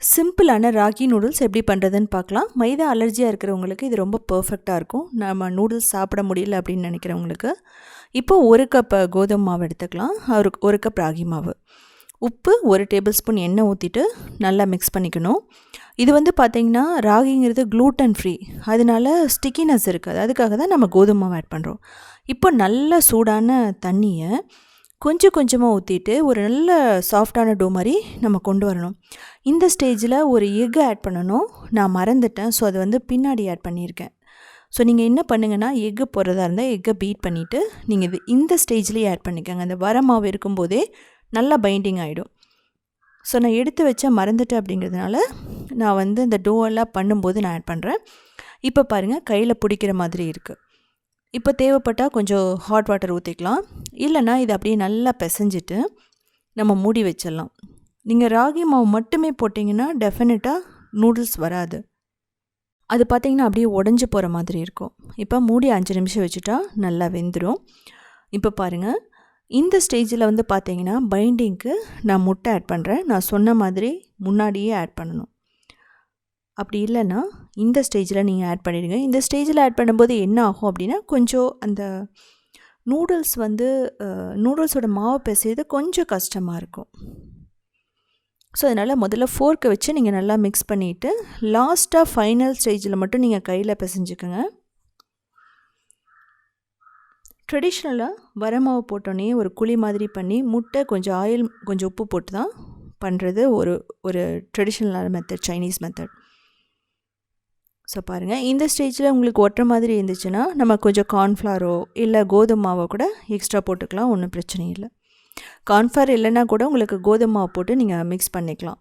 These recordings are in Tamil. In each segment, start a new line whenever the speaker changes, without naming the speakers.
சிம்பிளான ராகி நூடுல்ஸ் எப்படி பண்ணுறதுன்னு பார்க்கலாம். மைதா அலர்ஜியாக இருக்கிறவங்களுக்கு இது ரொம்ப பர்ஃபெக்டாக இருக்கும். நம்ம நூடுல்ஸ் சாப்பிட முடியல அப்படின்னு நினைக்கிறவங்களுக்கு இப்போது ஒரு கப் கோதுமை மாவு எடுத்துக்கலாம். ஒரு ஒரு கப் ராகி மாவு. உப்பு ஒரு டேபிள் ஸ்பூன் எண்ணெய் ஊற்றிட்டு நல்லா மிக்ஸ் பண்ணிக்கணும். இது வந்து பார்த்திங்கன்னா ராகிங்கிறது க்ளூட்டன் ஃப்ரீ அதனால ஸ்டிக்கினஸ் இருக்காது அதுக்காக தான் நம்ம கோதுமை மாவு ஆட் பண்ணுறோம் இப்போ நல்ல சூடான தண்ணியை கொஞ்சம் கொஞ்சமாக ஊற்றிட்டு ஒரு நல்ல சாஃப்டான டோ மாதிரி நம்ம கொண்டு வரணும். இந்த ஸ்டேஜில் ஒரு எக் ஆட் பண்ணணும். நான் மறந்துட்டேன். ஸோ அது வந்து பின்னாடி ஆட் பண்ணியிருக்கேன். ஸோ நீங்கள் என்ன பண்ணுங்கன்னா எக்கு போடுறதா இருந்தால் எக்கை பீட் பண்ணிவிட்டு நீங்கள் இது இந்த ஸ்டேஜ்லேயே ஆட் பண்ணிக்கோங்க. அந்த வர மாவு இருக்கும்போதே நல்லா பைண்டிங் ஆகிடும் ஸோ நான் எடுத்து வச்ச மறந்துட்டேன் அப்படிங்கிறதுனால நான் வந்து இந்த டோ எல்லாம் பண்ணும்போது நான் ஆட் பண்ணுறேன் இப்போ பாருங்கள் கையில் பிடிக்கிற மாதிரி இருக்குது இப்போ தேவைப்பட்டால் கொஞ்சம் ஹாட் வாட்டர் ஊற்றிக்கலாம் இல்லைன்னா இதை அப்படியே நல்லா பிசைஞ்சிட்டு நம்ம மூடி வச்சிடலாம். நீங்கள் ராகி மாவு மட்டுமே போட்டிங்கன்னா டெஃபினட்டாக நூடுல்ஸ் வராது. அது பார்த்திங்கன்னா அப்படியே உடஞ்சி போகிற மாதிரி இருக்கும். இப்போ மூடி அஞ்சு நிமிஷம் வச்சுட்டா நல்லா வெந்துடும் இப்போ பாருங்கள் இந்த ஸ்டேஜில் வந்து பார்த்தீங்கன்னா பைண்டிங்க்கு நான் முட்டை ஆட் பண்ணுறேன் நான் சொன்ன மாதிரி முன்னாடியே ஆட் பண்ணணும். அப்படி இல்லைன்னா இந்த ஸ்டேஜில் நீங்கள் ஆட் பண்ணிடுங்க. இந்த ஸ்டேஜில் ஆட் பண்ணும்போது என்ன ஆகும் அப்படின்னா கொஞ்சம் அந்த நூடுல்ஸ் வந்து நூடுல்ஸோட மாவை பிசையது கொஞ்சம் கஷ்டமாக இருக்கும். ஸோ அதனால் முதல்ல ஃபோர்க்கை வச்சு நீங்கள் நல்லா மிக்ஸ் பண்ணிவிட்டு லாஸ்ட்டாக ஃபைனல் ஸ்டேஜில் மட்டும் நீங்கள் கையில் பிசைஞ்சுக்கோங்க. ட்ரெடிஷ்னலாக வர மாவு போட்டோன்னே ஒரு குழி மாதிரி பண்ணி முட்டை கொஞ்சம் ஆயில் கொஞ்சம் உப்பு போட்டு தான் பண்ணுறது ஒரு ஒரு ட்ரெடிஷ்னலான மெத்தட் சைனீஸ் மெத்தட் ஸோ பாருங்கள் இந்த ஸ்டேஜில் உங்களுக்கு ஒட்டுற மாதிரி இருந்துச்சுன்னா நம்ம கொஞ்சம் கார்ன்ஃப்ளாரோ இல்லை கோதுமை மாவோ கூட எக்ஸ்ட்ரா போட்டுக்கலாம். ஒன்றும் பிரச்சனை இல்லை. கார்ன்ஃப்ளார் இல்லைன்னா கூட உங்களுக்கு கோதுமை மாவு போட்டு நீங்கள் மிக்ஸ் பண்ணிக்கலாம்.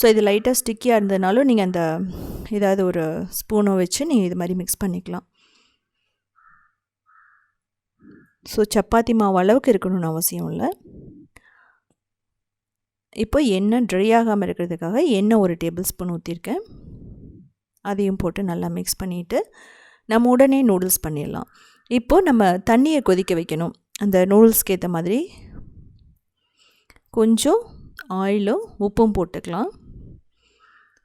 ஸோ இது லைட்டாக ஸ்டிக்கியாக இருந்ததுனாலும் நீங்கள் அந்த ஏதாவது ஒரு ஸ்பூனோ வச்சு நீங்கள் இது மாதிரி மிக்ஸ் பண்ணிக்கலாம். ஸோ சப்பாத்தி மாவு அளவுக்கு இருக்கணும்னு அவசியம் இல்லை. இப்போ எண்ணெய் ட்ரை ஆகாமல் இருக்கிறதுக்காக எண்ணெய் ஒரு டேபிள் ஸ்பூன் ஊற்றிருக்கேன் அதையும் போட்டு நல்லா மிக்ஸ் பண்ணிவிட்டு நம்ம உடனே நூடுல்ஸ் பண்ணிடலாம். இப்போது நம்ம தண்ணியை கொதிக்க வைக்கணும். அந்த நூடுல்ஸ்க்கு ஏற்ற மாதிரி கொஞ்சம் ஆயிலும் உப்பும் போட்டுக்கலாம்.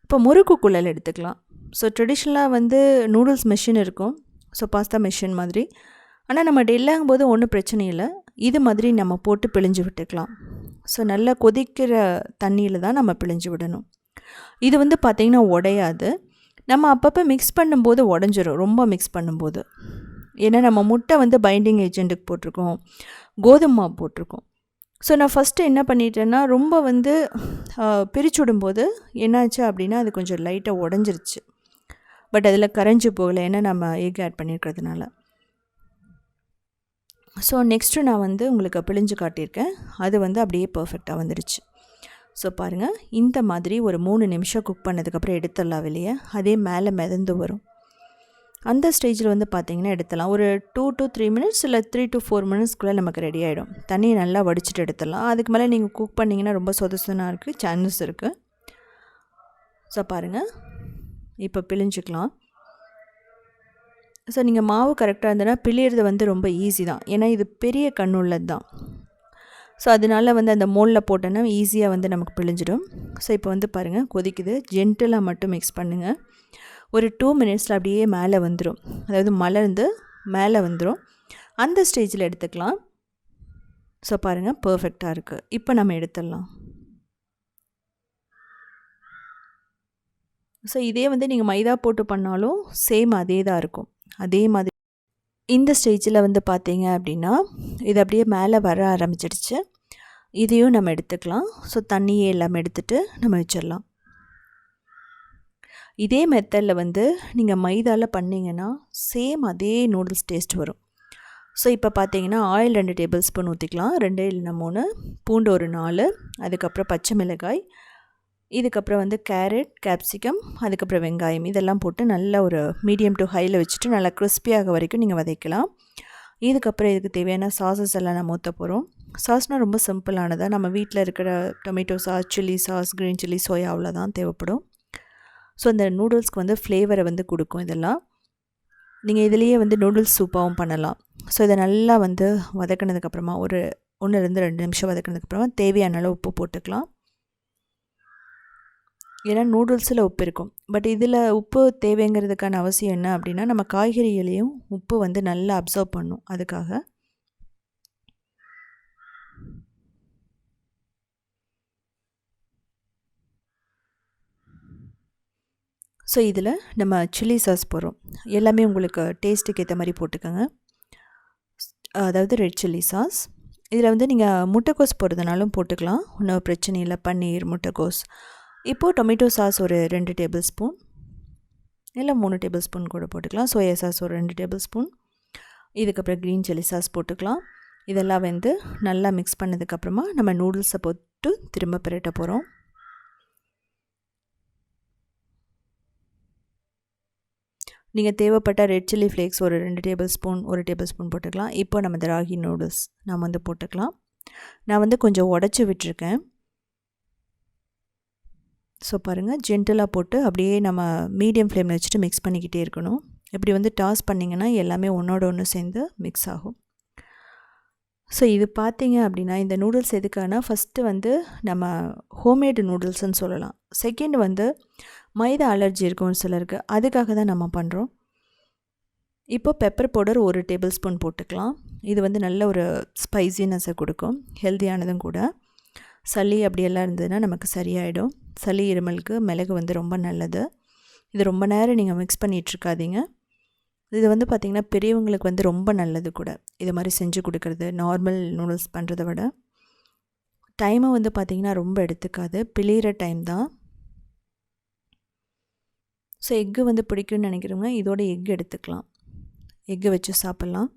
இப்போ முறுக்கு குழல் எடுத்துக்கலாம். ஸோ ட்ரெடிஷ்னலாக வந்து நூடுல்ஸ் மிஷின் இருக்கும். ஸோ பாஸ்தா மிஷின் மாதிரி. ஆனால் நம்ம டெல்லாகும் போது ஒன்றும் பிரச்சனை இல்லை. இது மாதிரி நம்ம போட்டு பிழிஞ்சு விட்டுக்கலாம். ஸோ நல்லா கொதிக்கிற தண்ணியில் தான் நம்ம பிழிஞ்சு விடணும். இது வந்து பார்த்திங்கன்னா உடையாது. நம்ம அப்பப்போ மிக்ஸ் பண்ணும்போது உடஞ்சிரும். ரொம்ப மிக்ஸ் பண்ணும்போது. ஏன்னா நம்ம முட்டை வந்து பைண்டிங் ஏஜென்ட்டுக்கு போட்டிருக்கோம். கோதுமை மாவு போட்டிருக்கோம். ஸோ நான் ஃபஸ்ட்டு என்ன பண்ணிட்டேன்னா ரொம்ப வந்து பிரிச்சு விடும்போது என்னாச்சு அப்படின்னா அது கொஞ்சம் லைட்டாக உடஞ்சிருச்சு. பட் அதில் கரைஞ்சி போகலை. ஏன்னா நம்ம எக் ஆட் பண்ணியிருக்கிறதுனால ஸோ நெக்ஸ்ட்டு நான் வந்து உங்களுக்கு பிழிஞ்சு காட்டியிருக்கேன். அது வந்து அப்படியே பர்ஃபெக்டாக வந்துடுச்சு ஸோ பாருங்கள் இந்த மாதிரி ஒரு மூணு நிமிஷம் குக் பண்ணதுக்கப்புறம் எடுத்துடலாம் வெளியே அதே மேலே மிதந்து வரும். அந்த ஸ்டேஜில் வந்து பார்த்திங்கன்னா எடுத்துடலாம். ஒரு டூ டு த்ரீ மினிட்ஸ் இல்லை த்ரீ டு ஃபோர் மினிட்ஸ்க்குள்ளே நமக்கு ரெடி ஆகிடும் தண்ணியை நல்லா வடிச்சிட்டு எடுத்துடலாம். அதுக்கு மேலே நீங்கள் குக் பண்ணிங்கன்னா ரொம்ப சொதசனாக இருக்குது சான்சஸ் இருக்குது ஸோ பாருங்கள் இப்போ பிழிஞ்சிக்கலாம். ஸோ நீங்கள் மாவு கரெக்டாக இருந்ததுன்னா பிழியறது வந்து ரொம்ப ஈஸி தான். ஏன்னா இது பெரிய கண்ணுள்ளது தான் ஸோ அதனால வந்து அந்த மோலில் போட்டோன்னா ஈஸியாக வந்து நமக்கு பிழிஞ்சிடும். ஸோ இப்போ வந்து பாருங்கள் கொதிக்குது. ஜென்டலாக மட்டும் மிக்ஸ் பண்ணுங்கள் ஒரு டூ மினிட்ஸில் அப்படியே மேலே வந்துடும் அதாவது மலர்ந்து மேலே வந்துடும் அந்த ஸ்டேஜில் எடுத்துக்கலாம். ஸோ பாருங்கள் பர்ஃபெக்டாக இருக்குது இப்போ நம்ம எடுத்துடலாம். ஸோ இதே வந்து நீங்கள் மைதா போட்டு பண்ணாலும் சேம் அதே தான் இருக்கும். அதே மாதிரி இந்த ஸ்டேஜில் வந்து பார்த்தீங்க அப்படின்னா இது அப்படியே மேலே வர ஆரம்பிச்சிடுச்சு. இதையும் நம்ம எடுத்துக்கலாம். ஸோ தண்ணியே எல்லாம் எடுத்துகிட்டு நம்ம வச்சிடலாம். இதே மெத்தடில் வந்து நீங்கள் மைதாவில் பண்ணிங்கன்னா சேம் அதே நூடுல்ஸ் டேஸ்ட் வரும். ஸோ இப்போ பார்த்தீங்கன்னா ஆயில் ரெண்டு டேபிள் ஸ்பூன் ஊற்றிக்கலாம் ரெண்டு இல்லைன்னா மூணு. பூண்டு ஒரு நாலு. அதுக்கப்புறம் பச்சை மிளகாய். இதுக்கப்புறம் வந்து கேரட் கேப்சிகம் அதுக்கப்புறம் வெங்காயம் இதெல்லாம் போட்டு நல்ல ஒரு மீடியம் டு ஹையில் வச்சுட்டு நல்லா கிறிஸ்பியாக வரைக்கும் நீங்கள் வதைக்கலாம். இதுக்கப்புறம் இதுக்கு தேவையான சாசஸ் எல்லாம் நம்ம ஊற்ற போகிறோம் சாஸ்னால் ரொம்ப சிம்பிளானதாக நம்ம வீட்டில் இருக்கிற tomato sauce chilli sauce green chilli soya அவ்வளோதான் தேவைப்படும். ஸோ அந்த நூடுல்ஸ்க்கு வந்து ஃப்ளேவரை வந்து கொடுக்கும் இதெல்லாம். நீங்கள் இதுலேயே வந்து நூடுல்ஸ் சூப்பாகவும் பண்ணலாம். ஸோ இதை நல்லா வந்து வதக்கினதுக்கப்புறமா ஒரு ஒன்றுலேருந்து ரெண்டு நிமிஷம் வதக்கினதுக்கப்புறமா தேவையான அளவு உப்பு போட்டுக்கலாம். ஏன்னா நூடுல்ஸில் உப்பு இருக்கும். பட் இதில் உப்பு தேவைங்கிறதுக்கான அவசியம் என்ன அப்படின்னா நம்ம காய்கறிகளையும் உப்பு வந்து நல்லா அப்சர்வ் பண்ணும். அதுக்காக ஸோ இதில் நம்ம சில்லி சாஸ் போடுறோம். எல்லாமே உங்களுக்கு டேஸ்ட்டுக்கு ஏற்ற மாதிரி போட்டுக்கோங்க. அதாவது ரெட் சில்லி சாஸ் இதில் வந்து நீங்கள் முட்டைக்கோஸ் போடுறதுனாலும் போட்டுக்கலாம். ஒன்றும் பிரச்சனை இல்லை. பன்னீர் முட்டைக்கோஸ். இப்போது டொமேட்டோ சாஸ் ஒரு ரெண்டு டேபிள் ஸ்பூன் இல்லை மூணு டேபிள் ஸ்பூன் கூட போட்டுக்கலாம். சோயா சாஸ் ஒரு ரெண்டு டேபிள் ஸ்பூன். இதுக்கப்புறம் க்ரீன் சில்லி சாஸ் போட்டுக்கலாம். இதெல்லாம் வந்து நல்லா மிக்ஸ் பண்ணதுக்கப்புறமா நம்ம நூடுல்ஸை போட்டு திரும்ப பிரட்ட போகிறோம் நீங்கள் தேவைப்பட்ட ரெட் சில்லி ஃப்ளேக்ஸ் ஒரு ரெண்டு டேபிள் ஸ்பூன் ஒரு டேபிள் ஸ்பூன் போட்டுக்கலாம். இப்போ நம்ம இந்த ராகி நூடுல்ஸ் நாம் வந்து போட்டுக்கலாம். நான் வந்து கொஞ்சம் உடச்சி விட்டுருக்கேன். ஸோ பாருங்கள் ஜென்டலாக போட்டு அப்படியே நம்ம மீடியம் ஃப்ளேமில் வச்சுட்டு மிக்ஸ் பண்ணிக்கிட்டே இருக்கணும். இப்படி வந்து டாஸ் பண்ணிங்கன்னா எல்லாமே ஒன்றோட ஒன்று சேர்ந்து மிக்ஸ் ஆகும். ஸோ இது பார்த்தீங்க அப்படின்னா இந்த நூடுல்ஸ் எதுக்கானா ஃபஸ்ட்டு வந்து நம்ம ஹோம்மேடு நூடுல்ஸ்னு சொல்லலாம். செகண்ட் வந்து மைதா அலர்ஜி இருக்கும் சிலருக்கு. அதுக்காக தான் நம்ம பண்ணுறோம் இப்போ பெப்பர் பவுடர் ஒரு டேபிள் ஸ்பூன் போட்டுக்கலாம். இது வந்து நல்ல ஒரு ஸ்பைசினஸை கொடுக்கும். ஹெல்த்தியானதும் கூட. சளி அப்படியெல்லாம் இருந்ததுன்னா நமக்கு சரியாயிடும். சளி இருமலுக்கு மிளகு வந்து ரொம்ப நல்லது. இது ரொம்ப நேரம் நீங்கள் மிக்ஸ் பண்ணிகிட்ருக்காதீங்க இது வந்து பார்த்திங்கன்னா பெரியவங்களுக்கு வந்து ரொம்ப நல்லது கூட. இது மாதிரி செஞ்சு கொடுக்குறது நார்மல் நூடுல்ஸ் பண்ணுறத விட. டைமை வந்து பார்த்திங்கன்னா ரொம்ப எடுத்துக்காது. பிழிகிற டைம் தான். ஸோ எக்கு வந்து பிடிக்கும்னு நினைக்கிறவங்க இதோட எக் எடுத்துக்கலாம். எக்கு வச்சு சாப்பிட்லாம்.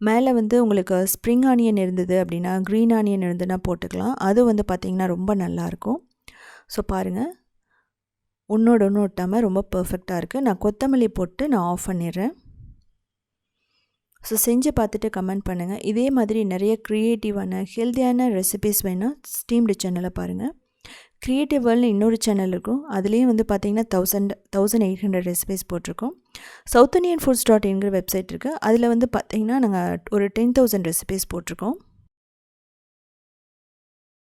மேலே வந்து உங்களுக்கு ஸ்ப்ரிங் ஆனியன் இருந்தது அப்படின்னா க்ரீன் ஆனியன் இருந்ததுன்னா போட்டுக்கலாம். அது வந்து பார்த்திங்கன்னா ரொம்ப நல்லாயிருக்கும். ஸோ பாருங்கள் ஒன்றோட ஒன்று ஒட்டாமல் ரொம்ப பர்ஃபெக்டாக இருக்குது நான் கொத்தமல்லி போட்டு நான் ஆஃப் பண்ணிடுறேன். ஸோ செஞ்சு பார்த்துட்டு கமெண்ட் பண்ணுங்கள் இதே மாதிரி நிறைய க்ரியேட்டிவான ஹெல்த்தியான ரெசிபிஸ் வேணால் ஸ்டீம்டு சேனலை பாருங்கள் க்ரியேட்டிவ் வேர்ல்டு இன்னொரு சேனல் இருக்கும். அதுலேயும் வந்து பார்த்திங்கன்னா thousand thousand eight hundred recipes போட்டிருக்கோம். சவுத் இண்டியன் ஃபுட்ஸ் டாட் இன்கிற வெப்சைட் இருக்குது அதில் வந்து பார்த்திங்கன்னா நாங்கள் ஒரு டென் தௌசண்ட் ரெசிபிஸ் போட்டிருக்கோம்.